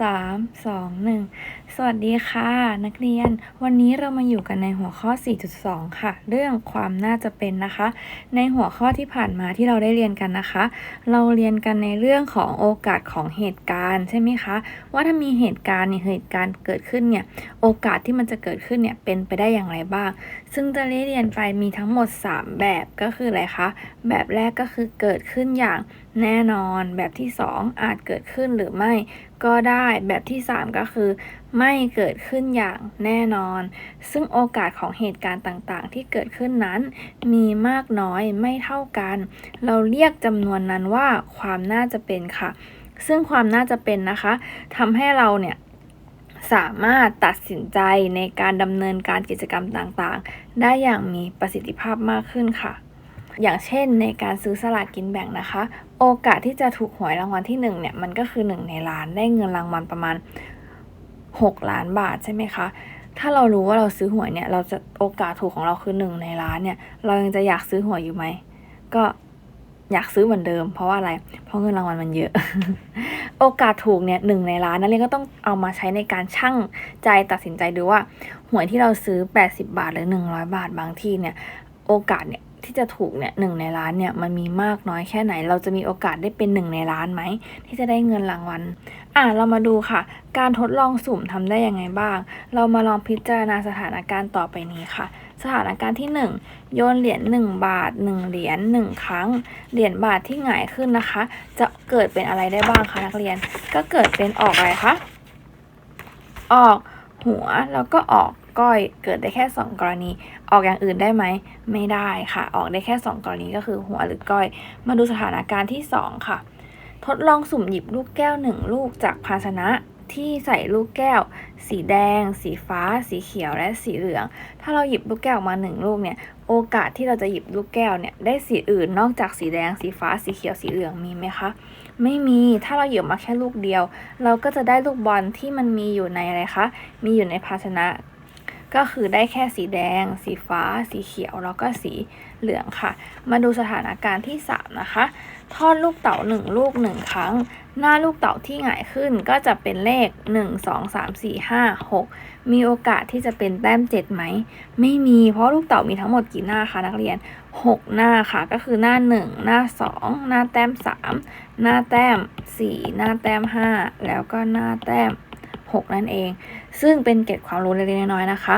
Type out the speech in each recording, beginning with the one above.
สามสองหนึ่งสวัสดีค่ะ นักเรียน วันนี้เรามาอยู่กันในหัวข้อ 4.2 ค่ะ เรื่องความน่าจะเป็นนะคะ ในหัวข้อที่ผ่านมาที่เราได้เรียนกันนะคะ เราเรียนกันในเรื่องของโอกาสของเหตุการณ์ใช่ไหมคะ ว่าถ้ามีเหตุการณ์เนี่ยเหตุการณ์เกิดขึ้นเนี่ยโอกาสที่มันจะเกิดขึ้นเนี่ยเป็นไปได้อย่างไรบ้าง ซึ่งจะได้เรียนไปมีทั้งหมด 3 แบบก็คืออะไรคะแบบแรกก็คือเกิดขึ้นอย่างแน่นอนแบบที่ 2 อาจเกิดขึ้นหรือไม่ก็ได้แบบที่ 3 ก็คือ ไม่เกิดขึ้นอย่างแน่นอน ซึ่งโอกาสของเหตุการณ์ต่างๆ ที่เกิดขึ้นนั้น มีมากน้อยไม่เท่ากัน เราเรียกจำนวนนั้นว่าความน่าจะเป็นค่ะ ซึ่งความน่าจะเป็นนะคะทำให้เราเนี่ยสามารถตัดสินใจในการดำเนินการกิจกรรมต่างๆ ได้อย่างมีประสิทธิภาพมากขึ้นค่ะ อย่างเช่นในการซื้อสลากกินแบ่งนะคะ โอกาสที่จะถูกหวยรางวัลที่1เนี่ยมันก็คือ 1 ในล้านได้เงินรางวัลประมาณ 6 ล้านบาทใช่ไหมคะ ถ้าเรารู้ว่าเราซื้อหวยเนี่ยเราจะโอกาสถูกของเราคือ 1 ในล้านเนี่ยเรายังจะอยากซื้อหวยอยู่ไหมก็อยากซื้อเหมือนเดิม เพราะว่าอะไร เพราะเงินรางวัลมันเยอะ โอกาสถูกเนี่ยหนึ่งในล้านนักเรียนก็ต้องเอามาใช้ในการชั่งใจตัดสินใจดูว่าหวยที่เราซื้อ 80 บาทหรือ 100 บาทบางที่เนี่ย โอกาสเนี่ย ที่จะถูกเนี่ยหนึ่งในล้านเนี่ยมันมีมากน้อยแค่ไหน เราจะมีโอกาสได้เป็นหนึ่งในล้านไหม ที่จะได้เงินรางวัลอะเรามาดูค่ะ การทดลองสุ่มทำได้ยังไงบ้าง เรามาลองพิจารณาสถานการณ์ต่อไปนี้ค่ะ สถานการณ์ที่ 1 โยนเหรียญ1 บาท 1 เหรียญ1 ครั้ง เหรียญบาทที่หงายขึ้นนะคะ จะเกิดเป็นอะไรได้บ้างคะนักเรียน ก็เกิดเป็นออกอะไรคะออกหัวแล้วก็ออก ก้อยเกิดได้แค่ 2 กรณี ออกอย่างอื่นได้ไหม ไม่ได้ค่ะ ออกได้แค่ 2 กรณีก็คือหัวหรือก้อย มาดูสถานการณ์ที่ 2 ค่ะ ทดลองสุ่มหยิบลูกแก้ว 1 ลูกจากภาชนะที่ใส่ลูกแก้ว สีแดง สีฟ้า สีเขียวและสีเหลือง ถ้าเราหยิบลูกแก้วออกมา1ลูกเนี่ย โอกาสที่เราจะหยิบลูกแก้วเนี่ยได้สีอื่นนอกจากสีแดง สีฟ้า สีเขียว สีเหลืองมีไหมคะ ไม่มี ถ้าเราหยิบมาแค่ลูกเดียว เราก็จะได้ลูกบอลที่มันมีอยู่ในอะไรคะ มีอยู่ในภาชนะ ก็คือได้แค่สีแดง สีฟ้า สีเขียว แล้วก็สีเหลืองค่ะ มาดูสถานการณ์ที่ 3 นะคะ ทอดลูกเต๋า1 ลูก 1 ครั้ง หน้าลูกเต๋าที่หงายขึ้นก็จะเป็นเลข 1 2 3 4 5 6 มีโอกาสที่จะเป็นแต้ม7ไหม ไม่มี เพราะลูกเต๋ามีทั้งหมดกี่หน้าคะนักเรียน 6 หน้าค่ะ ก็คือหน้า 1 หน้า 2 หน้าแต้ม 3 หน้าแต้ม 4 หน้าแต้ม 5 แล้วก็หน้าแต้ม 6 นั่นเอง ซึ่งเป็นเกร็ดความรู้เล็กๆน้อยๆนะคะ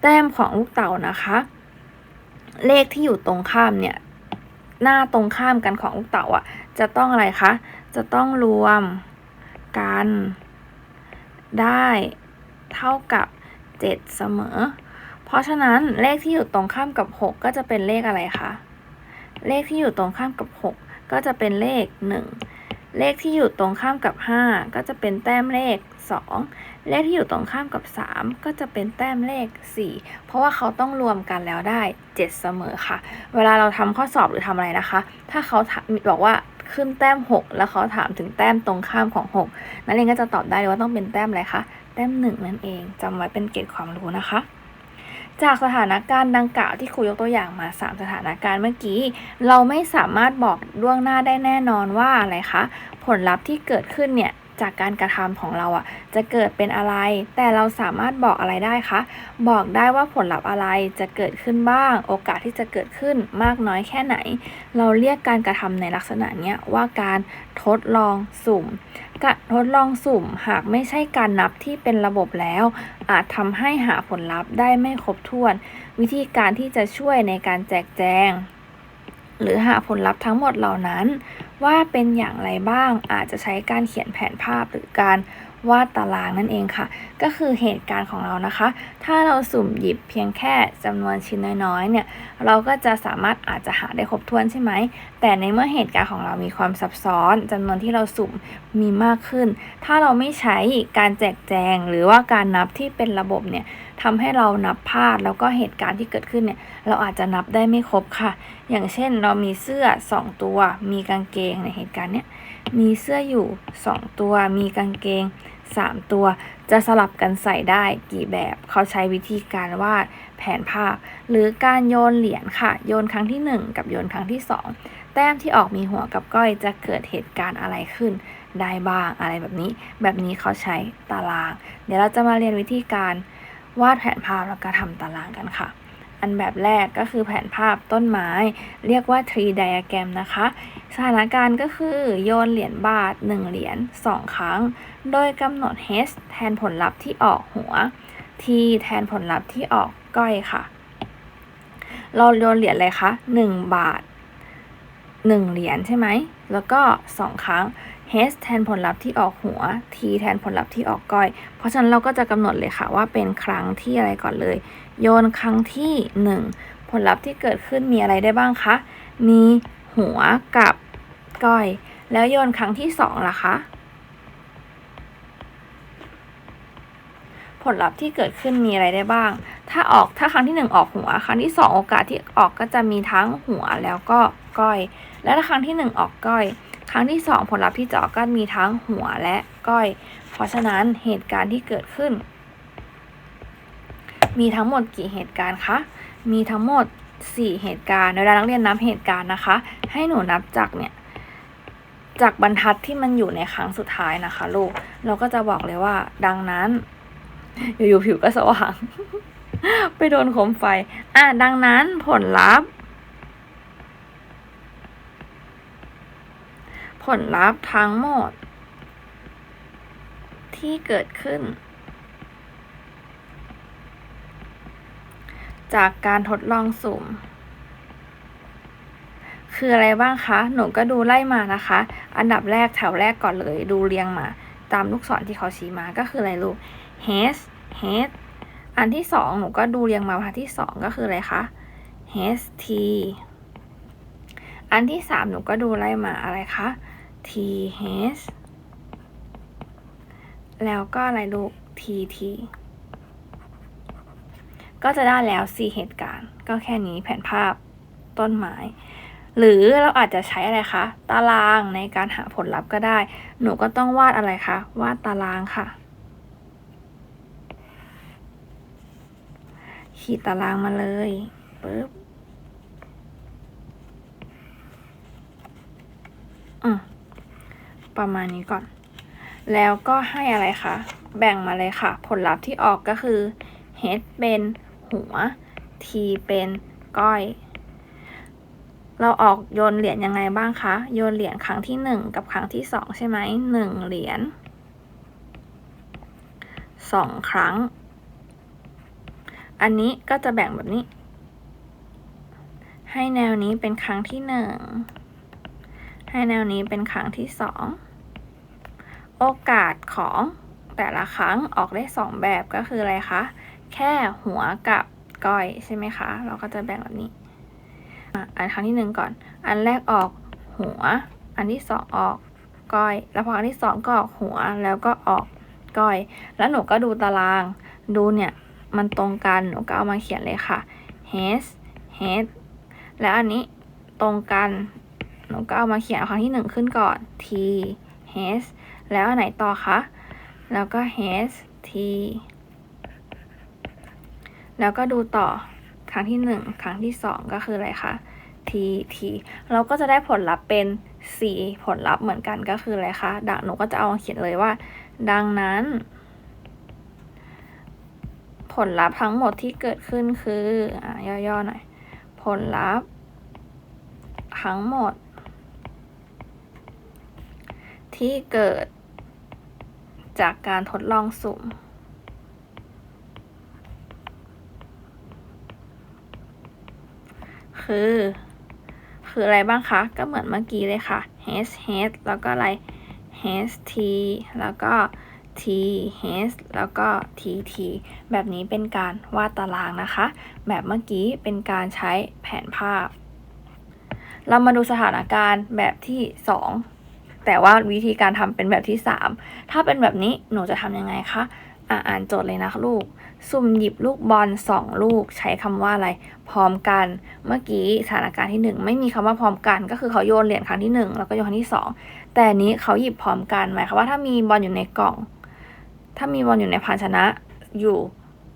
แต้มของลูกเต๋านะคะ เลขที่อยู่ตรงข้ามเนี่ยหน้าตรงข้ามกันของลูกเต๋าอะ จะต้องอะไรคะ จะต้องรวมกัน ได้เท่ากับ 7 เสมอ เพราะฉะนั้นเลขที่อยู่ตรงข้ามกับ 6 ก็จะเป็นเลขอะไรคะ เลขที่อยู่ตรงข้ามกับ 6 ก็จะเป็นเลข 1 เลขที่อยู่ตรงข้ามกับ 5 ก็จะเป็นแต้มเลข 2 เลขที่อยู่ตรงข้ามกับ 3 ก็จะเป็นแต้มเลข 4 เพราะว่าเขาต้องรวมกันแล้วได้ 7 เสมอค่ะ เวลาเราทำข้อสอบหรือทำอะไรนะคะ ถ้าเขาบอกว่าขึ้นแต้ม 6 แล้วเขาถามถึงแต้มตรงข้ามของ 6 นักเรียนก็จะตอบได้เลยว่าต้องเป็นแต้มอะไรคะ แต้ม 1 นั่นเองจำไว้เป็นเกร็ดความรู้นะคะ จากสถานการณ์ดังกล่าวที่ครูยกตัวอย่างมา 3 สถานการณ์เมื่อกี้ เราไม่สามารถบอกล่วงหน้าได้แน่นอนว่าอะไรคะ ผลลัพธ์ที่เกิดขึ้นเนี่ย จากการกระทำของเราอะ่ะจะเกิดเป็นอะไร แต่เราสามารถบอกอะไรได้คะ บอกได้ว่าผลลัพธ์อะไรจะเกิดขึ้นบ้าง โอกาสที่จะเกิดขึ้นมากน้อยแค่ไหน เราเรียกการกระทำในลักษณะเนี้ยว่าการทดลองสุ่มการทดลองสุ่มหากไม่ใช่การนับที่เป็นระบบแล้ว อาจทำให้หาผลลัพธ์ได้ไม่ครบถ้วน วิธีการที่จะช่วยในการแจกแจง หรือหาผลลัพธ์ทั้งหมดเหล่านั้น ว่าเป็นอย่างไรบ้างอาจจะใช้การเขียนแผนภาพหรือการวาดตารางนั่นเองค่ะ ก็คือเหตุการณ์ของเรานะคะ ถ้าเราสุ่มหยิบเพียงแค่จำนวนชิ้นน้อยๆ เนี่ย เราก็จะสามารถอาจจะหาได้ครบถ้วนใช่ไหม แต่ในเมื่อเหตุการณ์ของเรามีความซับซ้อนจำนวนที่เราสุ่มมีมากขึ้น ถ้าเราไม่ใช้การแจกแจงหรือว่าการนับที่เป็นระบบเนี่ย ทำให้เรานับพลาดแล้วก็เหตุการณ์ที่เกิดขึ้นเนี่ยเราอาจจะนับได้ไม่ครบค่ะ อย่างเช่นเรามีเสื้อ 2 ตัว มีกางเกงในเหตุการณ์เนี้ยมีเสื้ออยู่ 2 ตัว มีกางเกง 3 ตัว จะสลับกันใส่ได้กี่แบบ เขาใช้วิธีการวาดแผนภาพ หรือการโยนเหรียญค่ะ โยนครั้งที่ 1 กับโยนครั้งที่ 2 แต้มที่ออกมีหัวกับก้อยจะเกิดเหตุการณ์อะไรขึ้นได้บ้างอะไรแบบนี้ แบบนี้เขาใช้ตาราง เดี๋ยวเราจะมาเรียนวิธีการ วาดแผนภาพแล้วก็ทำตารางกันค่ะ อันแบบแรกก็คือแผนภาพต้นไม้ เรียกว่า tree diagram นะคะ สถานการณ์ก็คือโยนเหรียญบาท 1 เหรียญ2 ครั้ง โดยกำหนด h แทนผลลัพธ์ที่ออกหัว t แทนผลลัพธ์ที่ออกก้อยค่ะ เราโยนเหรียญอะไรคะ 1 บาท 1 เหรียญใช่ไหม แล้วก็ 2 ครั้ง h แทนผลลัพธ์ที่ออกหัว t แทนผลลัพธ์ที่ออกก้อย เพราะฉะนั้นเราก็จะกำหนดเลยค่ะว่าเป็นครั้งที่อะไรก่อนเลย โยนครั้งที่ 1 ผลลัพธ์ที่เกิดขึ้นมีอะไรได้บ้างคะ มีหัวกับก้อย แล้วโยนครั้งที่2ล่ะคะ ผลลัพธ์ที่เกิดขึ้นมีอะไรได้บ้าง ถ้าออกถ้าครั้งที่ 1 ออกหัว ครั้งที่ 2 โอกาสที่ออกก็จะมีทั้งหัวแล้วก็ก้อย และถ้าครั้งที่ 1 ออกก้อย ครั้งที่ 2 ผลลัพธ์ที่จะออกก็มีทั้งหัวและก้อย เพราะฉะนั้นเหตุการณ์ที่เกิดขึ้น มีทั้งหมดกี่เหตุการณ์คะ มีทั้งหมด 4 เหตุการณ์เวลานักเรียนนับเหตุการณ์นะคะ ให้หนูนับจากเนี่ยจากบรรทัดที่มันอยู่ในครั้งสุดท้ายนะคะลูก เราก็จะบอกเลยว่า ดังนั้น อยู่ๆผิวก็สว่าง ไปโดนโคมไฟ อะ ดังนั้นผลลัพธ์ ผลลัพธ์ทั้งหมด ที่เกิดขึ้น จากการทดลองสุ่ม คืออะไรบ้างคะ หนูก็ดูไล่มานะคะ อันดับแรกแถวแรกก่อนเลย ดูเรียงมา ตามลูกศรที่เขาชี้มาก็คืออะไรลูก h h อันที่สองหนูก็ดูเรียงมาบรรทัดที่สองก็คืออะไรคะ h t อันที่สามหนูก็ดูไล่มาอะไรคะ t h แล้วก็อะไรลูก t t ก็จะได้แล้ว4เหตุการณ์ ก็แค่นี้แผนภาพต้นไม้ หรือเราอาจจะใช้อะไรคะ ตารางในการหาผลลัพธ์ก็ได้ หนูก็ต้องวาดอะไรคะ วาดตารางค่ะ ขีดตารางมาเลยปึ๊บอืม ประมาณนี้ก่อน แล้วก็ให้อะไรคะ แบ่งมาเลยค่ะ ผลลัพธ์ที่ออกก็คือ h เป็นหัว t เป็นก้อย เราออกโยนเหรียญยังไงบ้างคะ โยนเหรียญครั้งที่หนึ่งกับครั้งที่สองใช่ไหมหนึ่งเหรียญสองครั้ง อันนี้ก็จะแบ่งแบบนี้ ให้แนวนี้เป็นครั้งที่หนึ่งให้แนวนี้เป็นครั้งที่สอง โอกาสของแต่ละครั้งออกได้สองแบบก็คืออะไรคะ แค่หัวกับก้อยใช่ไหมคะ เราก็จะแบ่งแบบนี้ อันครั้งที่หนึ่งก่อน อันแรกออกหัว อันที่สองออกก้อย แล้วพออันที่สองก็ออกหัวแล้วก็ออกก้อย แล้วหนูก็ดูตาราง ดูเนี่ย มันตรงกัน หนูก็เอามาเขียนเลยค่ะ h h แล้วอันนี้ตรงกัน หนูก็เอามาเขียนเอาครั้งที่หนึ่งขึ้นก่อน t h แล้วอันไหนต่อคะ แล้วก็ h t แล้วก็ดูต่อครั้งที่หนึ่งครั้งที่สองก็คืออะไรคะ t t เราก็จะได้ผลลัพธ์เป็น4ผลลัพธ์เหมือนกันก็คืออะไรคะ ดังหนูก็จะเอามาเขียนเลยว่า ดังนั้น ผลลัพธ์ทั้งหมดที่เกิดขึ้นคืออะย่อๆหน่อย ผลลัพธ์ทั้งหมด ที่เกิด จากการทดลองสุ่ม คือ คืออะไรบ้างคะ ก็เหมือนเมื่อกี้เลยค่ะ h h แล้วก็อะไร h t แล้วก็ t h แล้วก็ t t แบบนี้เป็นการวาดตารางนะคะ แบบเมื่อกี้เป็นการใช้แผนภาพ เรามาดูสถานการณ์แบบที่ 2 แต่ว่าวิธีการทำเป็นแบบที่ 3 ถ้าเป็นแบบนี้หนูจะทำยังไงคะอ่าอ่านโจทย์เลยนะลูก สุ่มหยิบลูกบอลสองลูก ใช้คำว่าอะไร พร้อมกัน เมื่อกี้สถานการณ์ที่ 1 ไม่มีคำว่าพร้อมกัน ก็คือเขาโยนเหรียญครั้งที่ 1 แล้วก็โยนครั้งที่ 2 แต่นนี้เขาหยิบพร้อมกันหมายความว่าถ้ามีบอลอยู่ในกล่อง ถ้ามีบอลอยู่ในภาชนะอยู่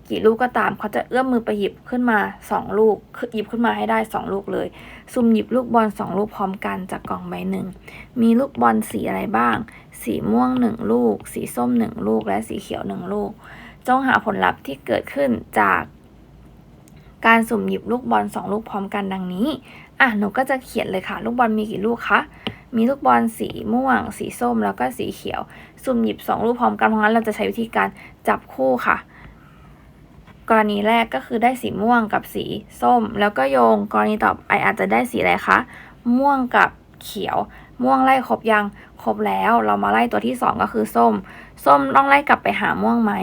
กี่ลูกก็ตามเขาจะเอื้อมมือไปหยิบขึ้นมาสองลูกหยิบขึ้นมาให้ได้สองลูกเลย ซุ่มหยิบลูกบอลสองลูกพร้อมกันจากกล่องใบหนึ่ง มีลูกบอลสีอะไรบ้าง สีม่วงหนึ่งลูก สีส้มหนึ่งลูก และสีเขียวหนึ่งลูก จงหาผลลัพธ์ที่เกิดขึ้นจากการสุ่มหยิบลูกบอลสองลูกพร้อมกันดังนี้ อะ หนูก็จะเขียนเลยค่ะ ลูกบอลมีกี่ลูกคะ มีลูกบอลสีม่วง สีส้ม แล้วก็สีเขียว สุ่มหยิบสองลูกพร้อมกัน เพราะงั้นเราจะใช้วิธีการจับคู่ค่ะ กรณีแรกก็คือได้สีม่วงกับสีส้ม แล้วก็โยงกรณีต่อไปอาจจะได้สีอะไรคะ ม่วงกับเขียว ม่วงไล่ครบยังครบแล้ว เรามาไล่ตัวที่สองก็คือส้ม ส้มต้องไล่กลับไปหาม่วงไหม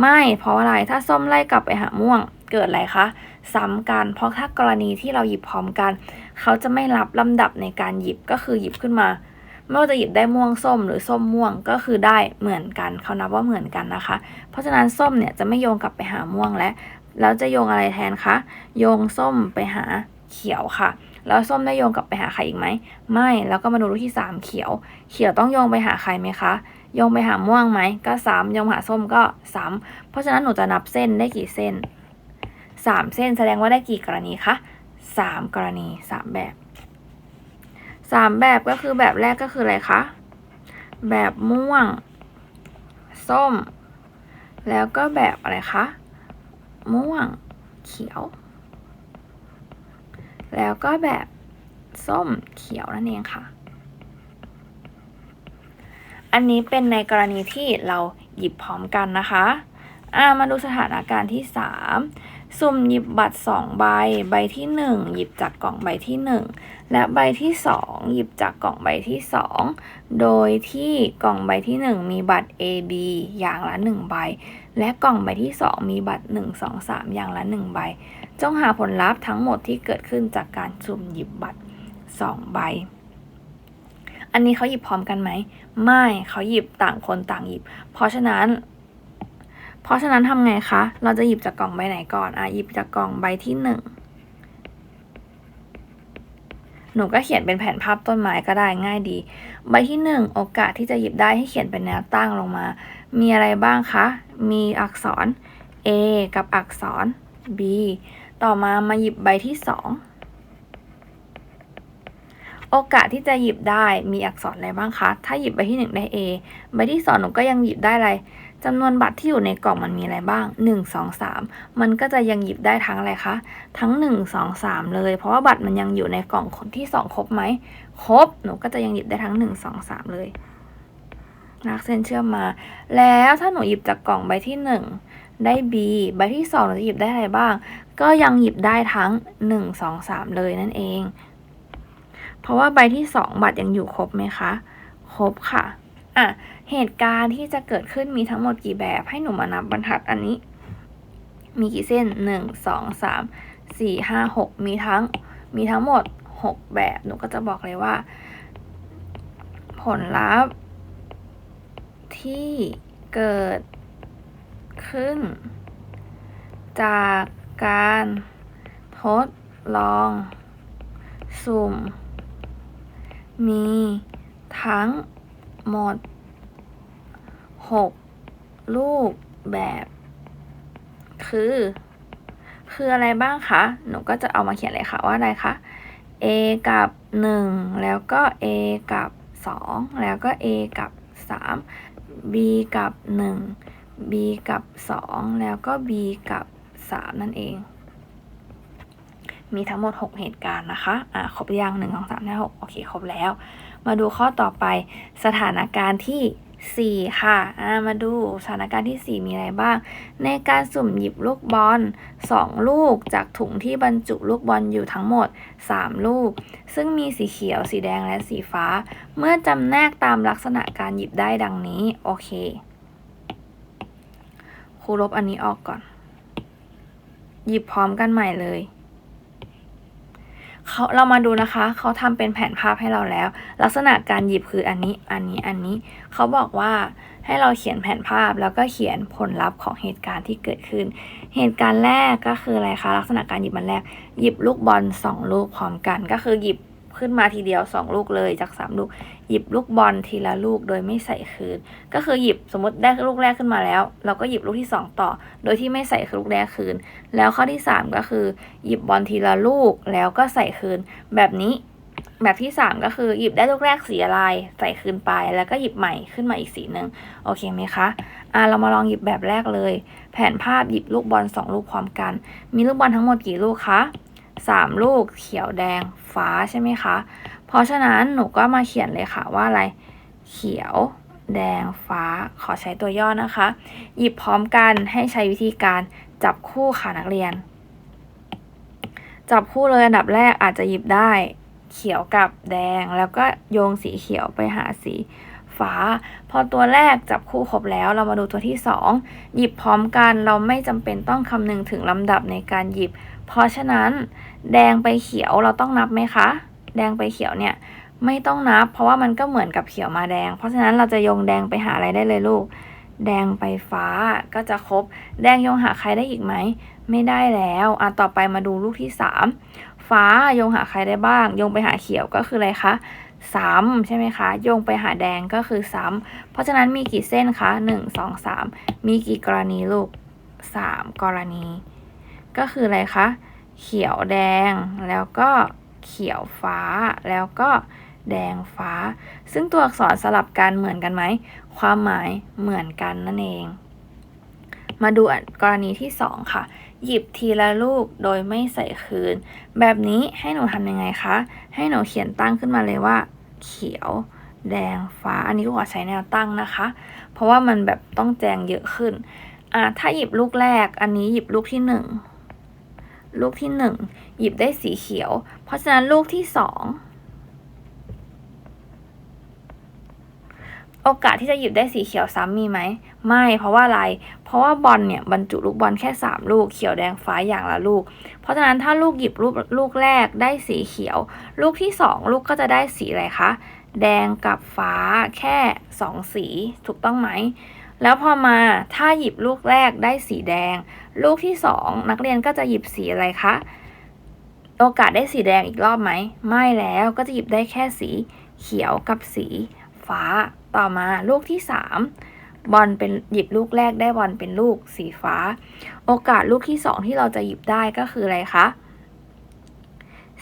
ไม่ เพราะอะไร ถ้าส้มไล่กลับไปหาม่วง เกิดอะไรคะ ซ้ำกัน เพราะถ้ากรณีที่เราหยิบพร้อมกัน เขาจะไม่รับลำดับในการหยิบก็คือหยิบขึ้นมา ไม่ว่าจะหยิบได้ม่วงส้มหรือส้มม่วงก็คือได้เหมือนกันเขานับว่าเหมือนกันนะคะ เพราะฉะนั้นส้มเนี่ยจะไม่โยงกลับไปหาม่วงและแล้วจะโยงอะไรแทนคะ โยงส้มไปหาเขียวค่ะ แล้วส้มได้โยงกลับไปหาใครอีกไหม ไม่ แล้วก็มาดูรูปที่สามเขียว เขียวต้องโยงไปหาใครไหมคะ โยงไปหาม่วงไหม ก็ซ้ำโยงหาส้มก็ซ้ำเพราะฉะนั้นหนูจะนับเส้นได้กี่เส้นสามเส้นแสดงว่าได้กี่กรณีคะสามกรณีสามแบบ สามแบบก็คือแบบแรกก็คืออะไรคะ แบบม่วง ส้ม แล้วก็แบบอะไรคะ ม่วง เขียว แล้วก็แบบส้มเขียวนั่นเองค่ะ อันนี้เป็นในกรณีที่เราหยิบพร้อมกันนะคะอ่ามาดูสถานการณ์ที่ 3 สุ่มหยิบบัตร 2 ใบ ใบที่ 1 หยิบจากกล่องใบที่ 1 และใบที่ 2 หยิบจากกล่องใบที่ 2 โดยที่กล่องใบที่ 1 มีบัตร A B อย่างละ 1 ใบ และกล่องใบที่ 2 มีบัตร 1 2 3 อย่างละ 1 ใบ จงหาผลลัพธ์ทั้งหมดที่เกิดขึ้นจากการสุ่มหยิบบัตร 2 ใบ อันนี้เขาหยิบพร้อมกันไหม ไม่เขาหยิบต่างคนต่างหยิบ เพราะฉะนั้น เพราะฉะนั้นทำไงคะ เราจะหยิบจากกล่องใบไหนก่อน อะหยิบจากกล่องใบที่หนึ่ง หนูก็เขียนเป็นแผนภาพต้นไม้ก็ได้ง่ายดี ใบที่หนึ่งโอกาสที่จะหยิบได้ให้เขียนเป็นแนวตั้งลงมา มีอะไรบ้างคะ มีอักษร A กับอักษร B ต่อมามาหยิบใบที่สองโอกาสที่จะหยิบได้มีอักษรอะไรบ้างคะ ถ้าหยิบใบที่หนึ่งได้ A ใบที่สองหนูก็ยังหยิบได้อะไรจำนวนบัตรที่อยู่ในกล่องมันมีอะไรบ้าง 1 2 3 มันก็จะยังหยิบได้ทั้งอะไรคะ ทั้ง 1 2 3 เลย เพราะว่าบัตรมันยังอยู่ในกล่องคนที่ 2 ครบไหม ครบ หนูก็จะยังหยิบได้ทั้ง 1 2 3 เลยลากเส้นเชื่อมมา แล้วถ้าหนูหยิบจากกล่องใบที่ 1 ได้ B ใบที่ 2 หนูจะหยิบได้อะไรบ้าง ก็ยังหยิบได้ทั้ง 1 2 3 เลยนั่นเอง เพราะว่าใบที่ 2 บัตรยังอยู่ครบไหมคะ ครบค่ะ อะ เหตุการณ์ที่จะเกิดขึ้นมีทั้งหมดกี่แบบ ให้หนูมานับบรรทัดอันนี้ มีกี่เส้นหนึ่งสองสามสี่ห้าหกมีทั้งมีทั้งหมดหกแบบ หนูก็จะบอกเลยว่า ผลลัพธ์ที่เกิดขึ้น จากการทดลอง สุ่ม มีทั้งหมด 6 รูปแบบ คือ คืออะไรบ้างคะ หนูก็จะเอามาเขียนเลยค่ะว่าอะไรคะ a กับ 1 แล้วก็ a กับ 2 แล้วก็ a กับ 3 b กับ 1 b กับ 2 แล้วก็ b กับ 3 นั่นเอง มีทั้งหมด 6 เหตุการณ์นะคะ อ่าครบยัง1 2 3 4 6โอเค ครบแล้ว มาดูข้อต่อไปสถานการณ์ที่ 4 ค่ะอ่ามาดูสถานการณ์ที่ 4 มีอะไรบ้าง ในการสุ่มหยิบลูกบอล 2 ลูกจากถุงที่บรรจุลูกบอลอยู่ทั้งหมด 3 ลูก ซึ่งมีสีเขียว สีแดงและสีฟ้า เมื่อจำแนกตามลักษณะการหยิบได้ดังนี้ โอเค ครูลบอันนี้ออกก่อน หยิบพร้อมกันใหม่เลย เขาเรามาดูนะคะ เขาทำเป็นแผนภาพให้เราแล้ว ลักษณะการหยิบคืออันนี้ อันนี้ อันนี้ เขาบอกว่าให้เราเขียนแผนภาพแล้วก็เขียนผลลัพธ์ของเหตุการณ์ที่เกิดขึ้น เหตุการณ์แรกก็คืออะไรคะ ลักษณะการหยิบมันแรก หยิบลูกบอลสองลูกพร้อมกัน ก็คือหยิบ ขึ้นมาทีเดียว 2 ลูกเลยจาก 3 ลูก หยิบลูกบอลทีละลูกโดยไม่ใส่คืน ก็คือหยิบสมมติได้ลูกแรกขึ้นมาแล้ว เราก็หยิบลูกที่ 2 ต่อ โดยที่ไม่ใส่ลูกแรกคืน แล้วข้อที่ 3 ก็คือ หยิบบอลทีละลูกแล้วก็ใส่คืน แบบนี้แบบที่ 3 ก็คือหยิบได้ลูกแรกสีอะไรใส่คืนไป แล้วก็หยิบใหม่ขึ้นมาอีกสีหนึ่งโอเคไหมคะอะเรามาลองหยิบแบบแรกเลย แผนภาพหยิบลูกบอลสองลูกพร้อมกัน มีลูกบอลทั้งหมดกี่ลูกคะ สามลูกเขียวแดงฟ้าใช่ไหมคะ เพราะฉะนั้นหนูก็มาเขียนเลยค่ะว่าอะไรเขียวแดงฟ้าขอใช้ตัวย่อนะคะ หยิบพร้อมกันให้ใช้วิธีการจับคู่ค่ะนักเรียน จับคู่เลยอันดับแรกอาจจะหยิบได้ เขียวกับแดงแล้วก็โยงสีเขียวไปหาสีฟ้า พอตัวแรกจับคู่ครบแล้วเรามาดูตัวที่สองหยิบพร้อมกันเราไม่จำเป็นต้องคำนึงถึงลำดับในการหยิบ เพราะฉะนั้น แดงไปเขียวเราต้องนับไหมคะ แดงไปเขียวเนี่ยไม่ต้องนับ เพราะว่ามันก็เหมือนกับเขียวมาแดง เพราะฉะนั้นเราจะโยงแดงไปหาอะไรได้เลยลูก แดงไปฟ้าก็จะครบ แดงโยงหาใครได้อีกไหม ไม่ได้แล้วอะต่อไปมาดูลูกที่สามฟ้าโยงหาใครได้บ้าง โยงไปหาเขียวก็คืออะไรคะซ้ำใช่ไหมคะ โยงไปหาแดงก็คือซ้ำเพราะฉะนั้นมีกี่เส้นคะหนึ่งสองสามมีกี่กรณีลูกสามกรณี ก็คืออะไรคะ เขียวแดง แล้วก็เขียวฟ้า แล้วก็แดงฟ้า ซึ่งตัวอักษรสลับกันเหมือนกันไหม ความหมายเหมือนกันนั่นเอง มาดูกรณีที่ 2 ค่ะ หยิบทีละลูกโดยไม่ใส่คืน แบบนี้ให้หนูทำยังไงคะ ให้หนูเขียนตั้งขึ้นมาเลยว่า เขียว แดงฟ้า อันนี้ก็ขอใช้แนวตั้งนะคะ เพราะว่ามันแบบต้องแจงเยอะขึ้นอ่าถ้าหยิบลูกแรก อันนี้หยิบลูกที่หนึ่ง ลูกที่หนึ่งหยิบได้สีเขียว เพราะฉะนั้นลูกที่สองโอกาสที่จะหยิบได้สีเขียวซ้ำมีไหม ไม่ เพราะว่าอะไร เพราะว่าบอลเนี่ยบรรจุลูกบอลแค่ 3 ลูก เขียวแดงฟ้าอย่างละลูก เพราะฉะนั้นถ้าลูกหยิบลูกลูกแรกได้สีเขียว ลูกที่ 2 ลูกก็จะได้สีอะไรคะ แดงกับฟ้าแค่ 2 สี ถูกต้องไหม แล้วพอมาถ้าหยิบลูกแรกได้สีแดง ลูกที่2นักเรียนก็จะหยิบสีอะไรคะ โอกาสได้สีแดงอีกรอบไหม ไม่แล้วก็จะหยิบได้แค่สีเขียวกับสีฟ้า ต่อมาลูกที่3บอลเป็นหยิบลูกแรกได้บอลเป็นลูกสีฟ้า โอกาสลูกที่2ที่เราจะหยิบได้ก็คืออะไรคะ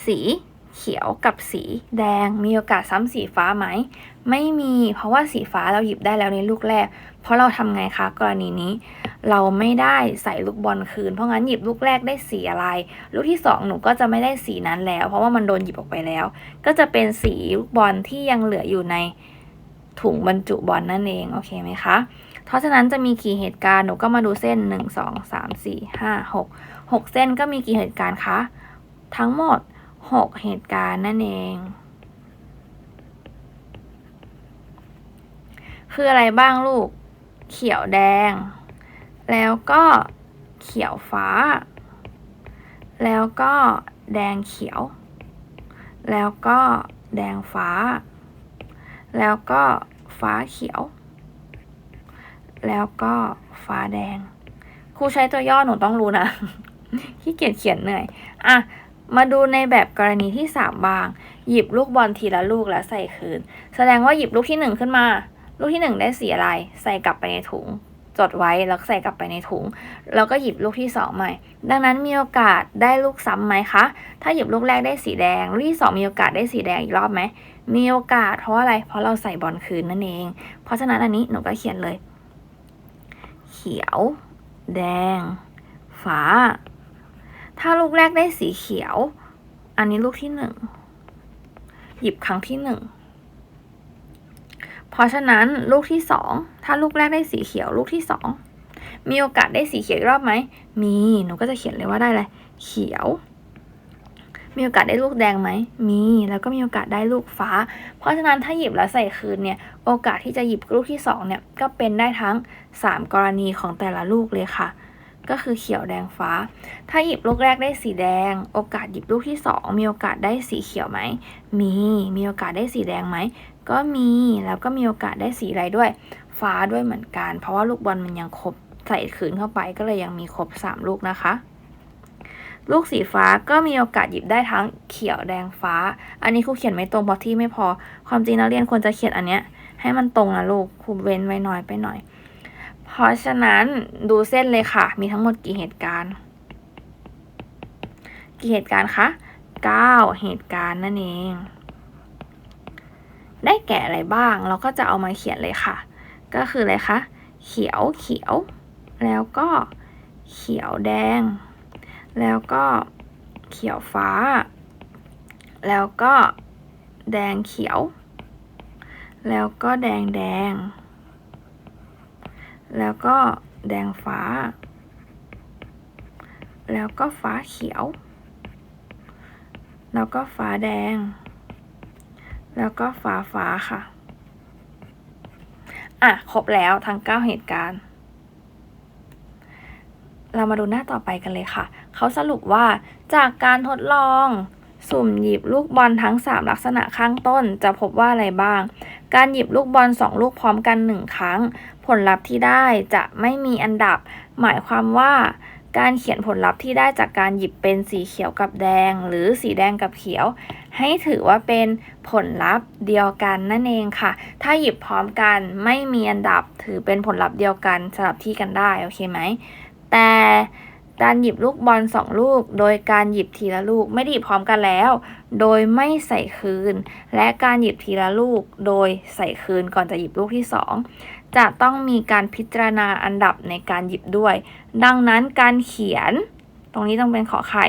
สี เขียวกับสีแดง มีโอกาสซ้ำสีฟ้าไหม ไม่มี เพราะว่าสีฟ้าเราหยิบได้แล้วในลูกแรก เพราะเราทำไงคะ กรณีนี้ เราไม่ได้ใส่ลูกบอลคืน เพราะงั้นหยิบลูกแรกได้สีอะไร ลูกที่สองหนูก็จะไม่ได้สีนั้นแล้ว เพราะว่ามันโดนหยิบออกไปแล้ว ก็จะเป็นสีลูกบอลที่ยังเหลืออยู่ในถุงบรรจุบอลนั่นเอง โอเคไหมคะ เพราะฉะนั้นจะมีกี่เหตุการณ์ หนูก็มาดูเส้น 1 2 3 4 5 6 6 เส้นก็มีกี่เหตุการณ์คะ ทั้งหมด 6 เหตุการณ์นั่นเอง คืออะไรบ้างลูก เขียวแดง แล้วก็เขียวฟ้า แล้วก็แดงเขียว แล้วก็แดงฟ้า แล้วก็ฟ้าเขียว แล้วก็ฟ้าแดง ครูใช้ตัวย่อหนูต้องรู้นะขี้เกียจเขียนเหนื่อย อะ มาดูในแบบกรณีที่สามบาง หยิบลูกบอลทีละลูกแล้วใส่คืน แสดงว่าหยิบลูกที่หนึ่งขึ้นมา ลูกที่หนึ่งได้สีอะไร ใส่กลับไปในถุง จดไว้แล้วใส่กลับไปในถุง แล้วก็หยิบลูกที่สองใหม่ ดังนั้นมีโอกาสได้ลูกซ้ำไหมคะ ถ้าหยิบลูกแรกได้สีแดง ลูกที่สองมีโอกาสได้สีแดงอีกรอบไหม มีโอกาสเพราะอะไร เพราะเราใส่บอลคืนนั่นเอง เพราะฉะนั้นอันนี้หนูก็เขียนเลย เขียว แดง ฟ้า ถ้าลูกแรกได้สีเขียว อันนี้ลูกที่หนึ่งหยิบครั้งที่หนึ่งเพราะฉะนั้นลูกที่สองถ้าลูกแรกได้สีเขียวลูกที่สองมีโอกาสได้สีเขียวอีกรอบไหมมีหนูก็จะเขียนเลยว่าได้เลยเขียว มีโอกาสได้ลูกแดงไหมมีแล้วก็มีโอกาสได้ลูกฟ้า เพราะฉะนั้นถ้าหยิบแล้วใส่คืนเนี่ยโอกาสที่จะหยิบลูกที่สองเนี่ยก็เป็นได้ทั้ง 3 กรณีของแต่ละลูกเลยค่ะ ก็คือเขียวแดงฟ้า ถ้าหยิบลูกแรกได้สีแดง โอกาสหยิบลูกที่สองมีโอกาสได้สีเขียวไหม มี มีโอกาสได้สีแดงไหม ก็มี แล้วก็มีโอกาสได้สีอะไรด้วย ฟ้าด้วยเหมือนกัน เพราะว่าลูกบอลมันยังครบใส่คืนเข้าไปก็เลยยังมีครบ 3 ลูกนะคะ ลูกสีฟ้าก็มีโอกาสหยิบได้ทั้งเขียวแดงฟ้า อันนี้ครูเขียนไม่ตรงเพราะที่ไม่พอ ความจริงนักเรียนควรจะเขียนอันเนี้ยให้มันตรงนะลูกครูเว้นไว้น้อยไปหน่อย เพราะฉะนั้นดูเส้นเลยค่ะ มีทั้งหมดกี่เหตุการณ์ กี่เหตุการณ์คะ 9 เหตุการณ์นั่นเอง ได้แก่อะไรบ้าง เราก็จะเอามาเขียนเลยค่ะ ก็คืออะไรคะ เขียวเขียว แล้วก็เขียวแดง แล้วก็เขียวฟ้า แล้วก็แดงเขียว แล้วก็แดงแดง แล้วก็แดงฟ้า แล้วก็ฟ้าเขียว แล้วก็ฟ้าแดง แล้วก็ฟ้าฟ้าค่ะ อะ ครบแล้วทั้ง9เหตุการณ์ เรามาดูหน้าต่อไปกันเลยค่ะ เขาสรุปว่าจากการทดลองสุ่มหยิบลูกบอลทั้ง 3 ลักษณะข้างต้นจะพบว่าอะไรบ้าง การหยิบลูกบอล2ลูกพร้อมกัน 1 ครั้ง ผลลัพธ์ที่ได้จะไม่มีอันดับ หมายความว่าการเขียนผลลัพธ์ที่ได้จากการหยิบเป็นสีเขียวกับแดง หรือสีแดงกับเขียว ให้ถือว่าเป็นผลลัพธ์เดียวกันนั่นเองค่ะ ถ้าหยิบพร้อมกันไม่มีอันดับ ถือเป็นผลลัพธ์เดียวกันสลับที่กันได้ โอเคไหม แต่ การหยิบลูกบอลสองลูก โดยการหยิบทีละลูกไม่ได้หยิบพร้อมกันแล้ว โดยไม่ใส่คืน และการหยิบทีละลูก โดยใส่คืนก่อนจะหยิบลูกที่สองจะต้องมีการพิจารณาอันดับในการหยิบด้วย ดังนั้นการเขียน ตรงนี้ต้องเป็นขอไข่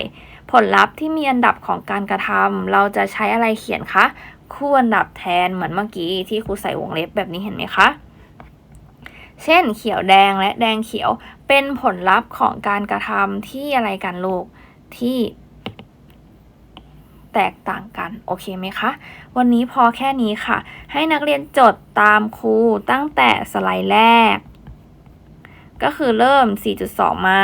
ผลลัพธ์ที่มีอันดับของการกระทำเราจะใช้อะไรเขียนคะ คู่อันดับแทนเหมือนเมื่อกี้ที่ครูใส่วงเล็บแบบนี้เห็นไหมคะ เช่น เขียวแดงและแดงเขียวเป็นผลลัพธ์ของการกระทำที่อะไรกันลูกที่แตกต่างกัน โอเคไหมคะ วันนี้พอแค่นี้ค่ะ ให้นักเรียนจดตามครูตั้งแต่สไลด์แรก ก็คือเริ่ม 4.2 มา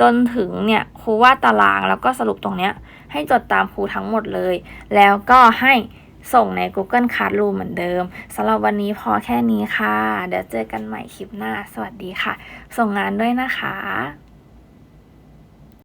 จนถึงเนี่ยครูวาดตารางแล้วก็สรุปตรงเนี้ยให้จดตามครูทั้งหมดเลย แล้วก็ให้ ส่งใน Google Classroom เหมือนเดิมสำหรับวันนี้พอแค่นี้ค่ะ เดี๋ยวเจอกันใหม่คลิปหน้า สวัสดีค่ะ ส่งงานด้วยนะคะ